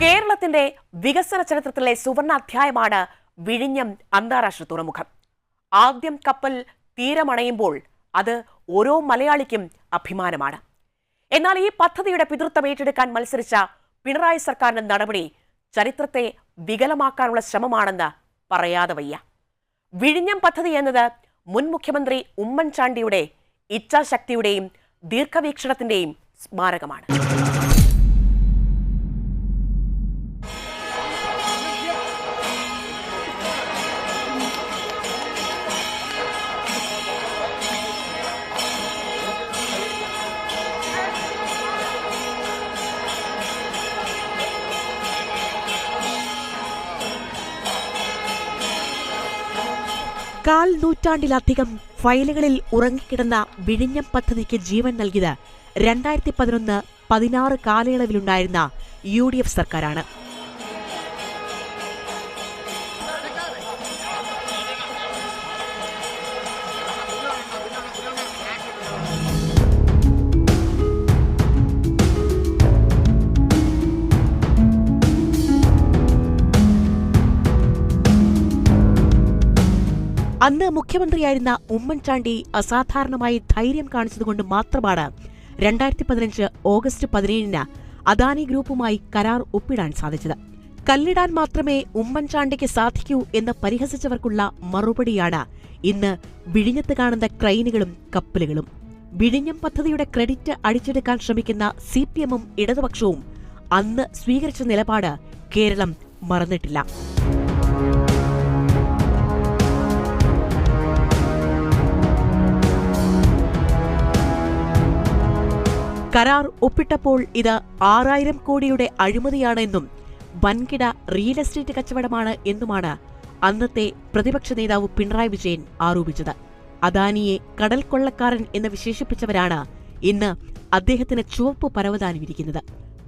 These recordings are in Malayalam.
കേരളത്തിന്റെ വികസന ചരിത്രത്തിലെ സുവർണ അധ്യായമാണ് വിഴിഞ്ഞം അന്താരാഷ്ട്ര തുറമുഖം. ആദ്യം കപ്പൽ തീരമണയുമ്പോൾ അത് ഓരോ മലയാളിക്കും അഭിമാനമാണ്. എന്നാൽ ഈ പദ്ധതിയുടെ പിതൃത്വം ഏറ്റെടുക്കാൻ മത്സരിച്ച പിണറായി സർക്കാരിന്റെ നടപടി ചരിത്രത്തെ വികലമാക്കാനുള്ള ശ്രമമാണെന്ന് പറയാതെ വയ്യ. വിഴിഞ്ഞം പദ്ധതി എന്നത് മുൻ മുഖ്യമന്ത്രി ഉമ്മൻചാണ്ടിയുടെ ഇച്ഛാശക്തിയുടെയും ദീർഘവീക്ഷണത്തിന്റെയും സ്മാരകമാണ്. കാൽ നൂറ്റാണ്ടിലധികം ഫയലുകളിൽ ഉറങ്ങിക്കിടന്ന വിഴിഞ്ഞം പദ്ധതിക്ക് ജീവൻ നൽകിയത് രണ്ടായിരത്തി പതിനൊന്ന് പതിനാറ് കാലയളവിലുണ്ടായിരുന്ന യു ഡി എഫ് സർക്കാരാണ്. അന്ന് മുഖ്യമന്ത്രിയായിരുന്ന ഉമ്മൻചാണ്ടി അസാധാരണമായി ധൈര്യം കാണിച്ചതുകൊണ്ട് മാത്രമാണ് രണ്ടായിരത്തി പതിനഞ്ച് ഓഗസ്റ്റ് പതിനേഴിന് അദാനി ഗ്രൂപ്പുമായി കരാർ ഒപ്പിടാൻ സാധിച്ചത്. കല്ലിടാൻ മാത്രമേ ഉമ്മൻചാണ്ടിക്ക് സാധിക്കൂ എന്ന് പരിഹസിച്ചവർക്കുള്ള മറുപടിയാണ് ഇന്ന് വിഴിഞ്ഞത്ത് കാണുന്ന ക്രൈനുകളും കപ്പലുകളും. വിഴിഞ്ഞം പദ്ധതിയുടെ ക്രെഡിറ്റ് അടിച്ചെടുക്കാൻ ശ്രമിക്കുന്ന സി പി എമ്മും ഇടതുപക്ഷവും അന്ന് സ്വീകരിച്ച നിലപാട് കേരളം മറന്നിട്ടില്ല. കരാർ ഒപ്പിട്ടപ്പോൾ ഇത് ആറായിരം കോടിയുടെ അഴിമതിയാണെന്നും വൻകിട റിയൽ എസ്റ്റേറ്റ് കച്ചവടമാണ് എന്നുമാണ് അന്നത്തെ പ്രതിപക്ഷ നേതാവ് പിണറായി വിജയൻ ആരോപിച്ചത്. അദാനിയെ കടൽ കൊള്ളക്കാരൻ എന്ന് വിശേഷിപ്പിച്ചവരാണ് ഇന്ന് അദ്ദേഹത്തിന് ചുവപ്പ് പരവതാനിരിക്കുന്നത്.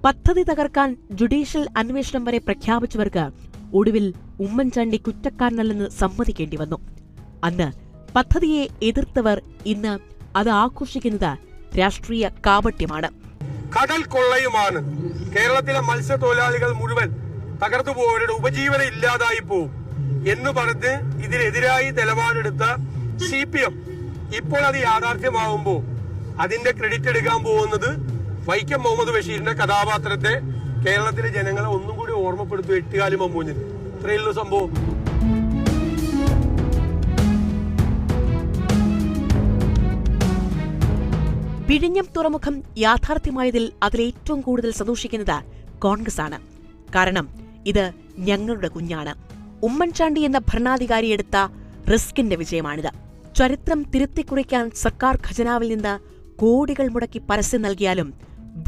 പദ്ധതി തകർക്കാൻ ജുഡീഷ്യൽ അന്വേഷണം വരെ പ്രഖ്യാപിച്ചവർക്ക് ഒടുവിൽ ഉമ്മൻചാണ്ടി കുറ്റക്കാരനല്ലെന്ന് സമ്മതിക്കേണ്ടി വന്നു. അന്ന് പദ്ധതിയെ എതിർത്തവർ ഇന്ന് അത് ആഘോഷിക്കുന്നത് രാഷ്ട്രീയ കാപട്യമാണ്. കടൽ കൊള്ളയുമാണ്. കേരളത്തിലെ മത്സ്യത്തൊഴിലാളികൾ മുഴുവൻ തകർന്നു പോയവരുടെ ഉപജീവനം ഇല്ലാതായി പോവും എന്ന് പറഞ്ഞ് ഇതിനെതിരായി നിലപാടെടുത്ത സി പി എം ഇപ്പോൾ അത് യാഥാർത്ഥ്യമാവുമ്പോൾ അതിന്റെ ക്രെഡിറ്റ് എടുക്കാൻ പോകുന്നത് വൈക്കം മുഹമ്മദ് ബഷീറിന്റെ കഥാപാത്രത്തെ കേരളത്തിലെ ജനങ്ങളെ ഒന്നും കൂടി ഓർമ്മപ്പെടുത്തും എട്ടുകാലി മമ്മൂഞ്ഞിൽ ഇത്രയുള്ള സംഭവം. വിഴിഞ്ഞം തുറമുഖം യാഥാർത്ഥ്യമായതിൽ അതിലേറ്റവും കൂടുതൽ സന്തോഷിക്കുന്നത് കോൺഗ്രസ് ആണ് കാരണം ഇത് ഞങ്ങളുടെ കുഞ്ഞാണ്. ഉമ്മൻചാണ്ടി എന്ന ഭരണാധികാരി എടുത്ത റിസ്കിന്റെ വിജയമാണിത്. ചരിത്രം തിരുത്തിക്കുറിക്കാൻ സർക്കാർ ഖജനാവിൽ നിന്ന് കോടികൾ മുടക്കി പരസ്യം നൽകിയാലും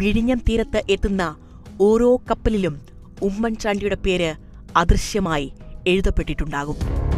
വിഴിഞ്ഞം തീരത്ത് എത്തുന്ന ഓരോ കപ്പലിലും ഉമ്മൻചാണ്ടിയുടെ പേര് അദൃശ്യമായി എഴുതപ്പെട്ടിട്ടുണ്ടാകും.